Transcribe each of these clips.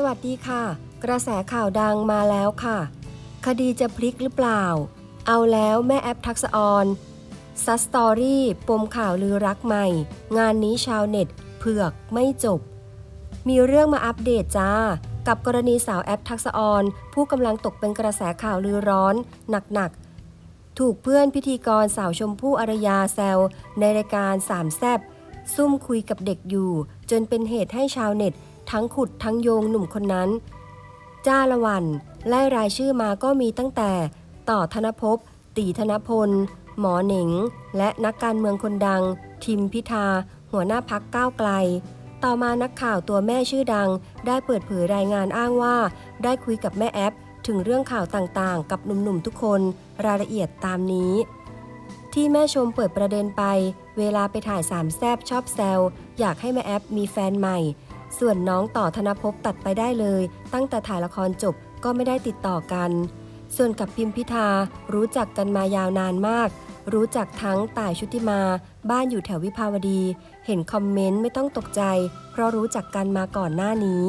สวัสดีค่ะ กระแสข่าวดังมาแล้วค่ะ คดีจะพลิกหรือเปล่า เอาแล้วแม่แอปทักษออนซัสตอรี่ปมข่าวลือรักใหม่ งานนี้ชาวเน็ต เผือกไม่จบ มีเรื่องมาอัปเดตจ้า กับกรณีสาวแอปทักษออนผู้กำลังตกเป็นกระแสข่าวลือร้อน หนักๆ ถูกเพื่อนพิธีกรสาวชมพู่อารยาแซวในรายการสามแซบซุ่มคุยกับเด็กอยู่ จนเป็นเหตุให้ชาวเน็ต ทั้งขุดทั้งโยงหนุ่มคนนั้น จ้าละวันไล่รายชื่อมาก็มีตั้งแต่ ต่อธนภพตีธนพล หมอหน่งและนักการเมืองคนดัง ทิมพิธา หัวหน้าพักก้าวไกล ต่อมานักข่าวตัวแม่ชื่อดัง ได้เปิดเผยรายงานอ้างว่า ได้คุยกับแม่แอปถึงเรื่องข่าวต่างๆ กับหนุ่มๆทุกคนรายละเอียดตามนี้ ที่แม่ชมเปิดประเด็นไป เวลาไปถ่ายสามแซบชอบแซวอยากให้แม่แอปมีแฟนใหม่ ส่วนน้องต่อธนภพตัดไปได้เลย ตั้งแต่ถ่ายละครจบก็ไม่ได้ติดต่อกัน ส่วนกับพิมพิธารู้จักกันมายาวนานมาก รู้จักทั้งต่ายชุติมา บ้านอยู่แถววิภาวดี เห็นคอมเมนต์ไม่ต้องตกใจ เพราะรู้จักกันมาก่อนหน้านี้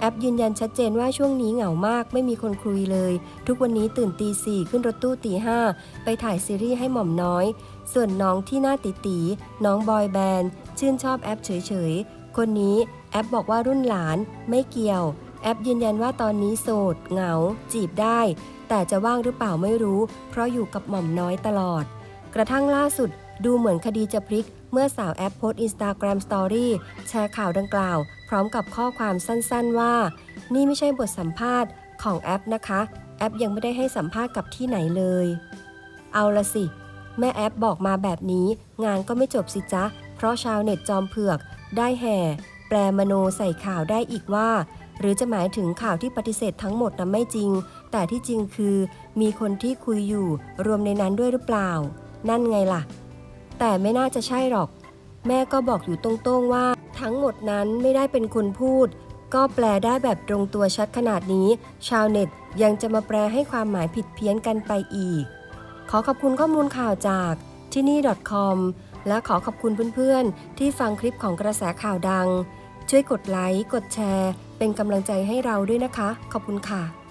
แอปยืนยันชัดเจนว่าช่วงนี้เหงามากไม่มีคนคุยเลย ทุกวันนี้ตื่นตีสี่ขึ้นรถตู้ตีห้าไปถ่ายซีรีส์ให้หม่อมน้อย ส่วนน้องที่หน้าตีตีน้องบอยแบนด์ ชื่นชอบแอปเฉยๆ คนนี้แอปบอกว่ารุ่นหลานไม่เกี่ยว แอปยืนยันว่าตอนนี้โสด เหงา จีบได้ แต่จะว่างหรือเปล่าไม่รู้ เพราะอยู่กับหม่อมน้อยตลอด กระทั่งล่าสุดดูเหมือนคดีจะพลิก เมื่อสาวแอปโพสต์อินสตาแกรมสตอรี่แชร์ข่าวดังกล่าว พร้อมกับข้อความสั้นๆว่า นี่ไม่ใช่บทสัมภาษณ์ของแอปนะคะ แอปยังไม่ได้ให้สัมภาษณ์กับที่ไหนเลย เอาละสิ แม่แอปบอกมาแบบนี้ งานก็ไม่จบสิจ๊ะ เพราะชาวเน็ตจอมเผือก ได้แห่ แปลมโนใส่ข่าวได้อีกว่า หรือจะหมายถึงข่าวที่ปฏิเสธทั้งหมดนะไม่จริง แต่ที่จริงคือ มีคนที่คุยอยู่รวมในนั้นด้วยหรือเปล่า นั่นไงล่ะ แต่ไม่น่าจะใช่หรอก แม่ก็บอกอยู่ตรงๆว่า ทั้งหมดนั้นไม่ได้เป็นคนพูด ก็แปลได้แบบตรงตัวชัดขนาดนี้ ชาวเน็ตยังจะมาแปลให้ความหมายผิดเพี้ยนกันไปอีก ขอขอบคุณข้อมูลข่าวจากที่นี่ .com และขอขอบคุณเพื่อนๆ ที่ฟังคลิปของกระแสข่าวดัง ช่วยกดไลค์ กดแชร์ เป็นกำลังใจให้เราด้วยนะคะ ขอบคุณค่ะ